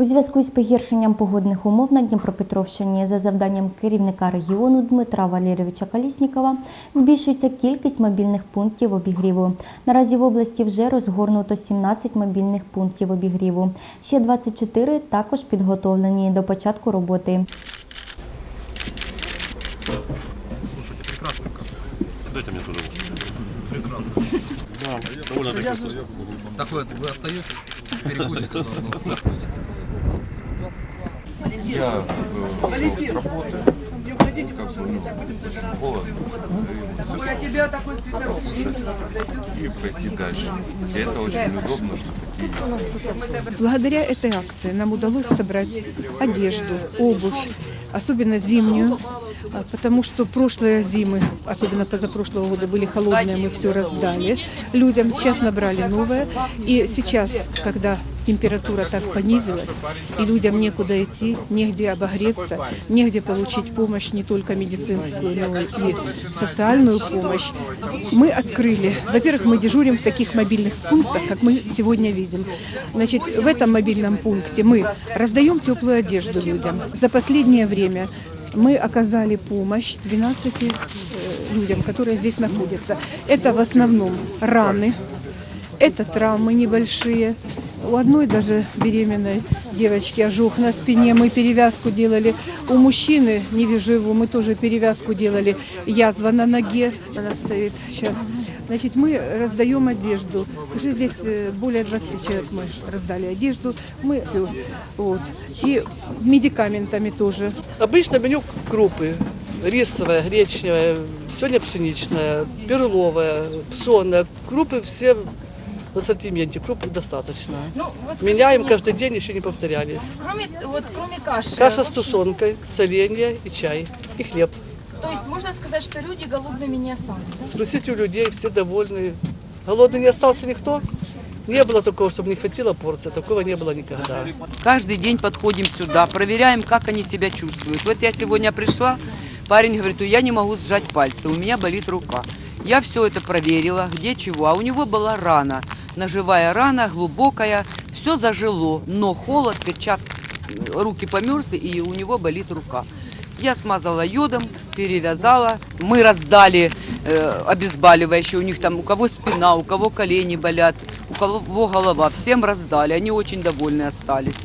У зв'язку із погіршенням погодних умов на Дніпропетровщині за завданням керівника регіону Дмитра Валерійовича Каліснікова збільшується кількість мобільних пунктів обігріву. Наразі в області вже розгорнуто 17 мобільних пунктів обігріву. Ще 24 також підготовлені до початку роботи. Слушайте, прекрасно. Дайте мне туда. Прекрасно. Да, довольно таки. Такое вы остаетесь, перекусите заодно. Я э, шел с работы, как бы, ну, очень холодно, сушить и пройти дальше. И это очень удобно, что такие есть. Благодаря этой акции нам удалось собрать одежду, обувь, особенно зимнюю, а, потому что прошлые зимы, особенно позапрошлого года, были холодные, мы все раздали людям. Сейчас набрали новое. И сейчас, когда температура так понизилась, и людям некуда идти, негде обогреться, негде получить помощь не только медицинскую, но и социальную помощь, мы открыли. Во-первых, мы дежурим в таких мобильных пунктах, как мы сегодня видим. Значит, в этом мобильном пункте мы раздаем теплую одежду людям. За последнее время мы оказали помощь 12 э, людям, которые здесь находятся. Это в основном раны, это травмы небольшие. У одной даже беременной девочки ожог на спине, мы перевязку делали. У мужчины, не вижу его, мы тоже перевязку делали. Язва на ноге, она стоит сейчас. Значит, мы раздаем одежду. Уже здесь э, более 20 человек мы раздали одежду. Мы все. Вот. И медикаментами тоже. Обычно меню крупы. Рисовая, гречневая, сегодня пшеничная, перловая, пшеная. Крупы все в ассортименте, круп достаточно. Ну, вот скажите Меняем мне, каждый день, еще не повторялись. Кроме, вот, кроме каши. Каша с тушенкой, соленья и чай, и хлеб. То есть можно сказать, что люди голодными не останутся. да? Спросите у людей, все довольны. Голодный не остался никто? Не было такого, чтобы не хватило порции. Такого не было никогда. Каждый день подходим сюда, проверяем, как они себя чувствуют. Вот я сегодня пришла, парень говорит, «Ну, я не могу сжать пальцы, у меня болит рука. Я все это проверила, где чего. А у него была рана, ножевая рана, глубокая, все зажило, но холод, перчат, руки померзли, и у него болит рука. Я смазала йодом, перевязала. Мы раздали э, обезболивающие. У них там у кого спина, у кого колени болят, у кого голова. Всем раздали. Они очень довольны остались.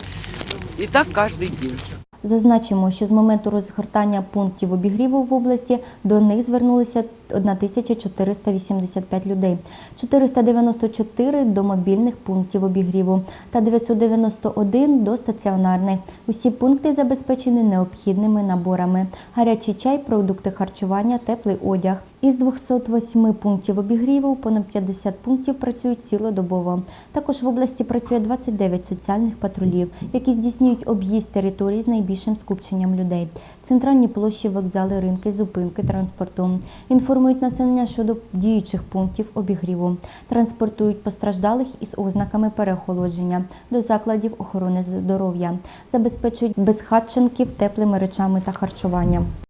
И так каждый день. Зазначимо, що з моменту розгортання пунктів обігріву в області до них звернулися 1485 людей, 494 до мобільних пунктів обігріву та 991 до стаціонарних. Усі пункти забезпечені необхідними наборами: гарячий чай, продукти харчування, теплий одяг. Із 208 пунктів обігріву понад 50 пунктів працюють цілодобово. Також в області працює 29 соціальних патрулів, які здійснюють об'їзд територій з найбільшим скупченням людей. Центральні площі, вокзали, ринки, зупинки транспорту. Інформують населення щодо діючих пунктів обігріву. Транспортують постраждалих із ознаками переохолодження до закладів охорони здоров'я. Забезпечують безхатченків теплими речами та харчуванням.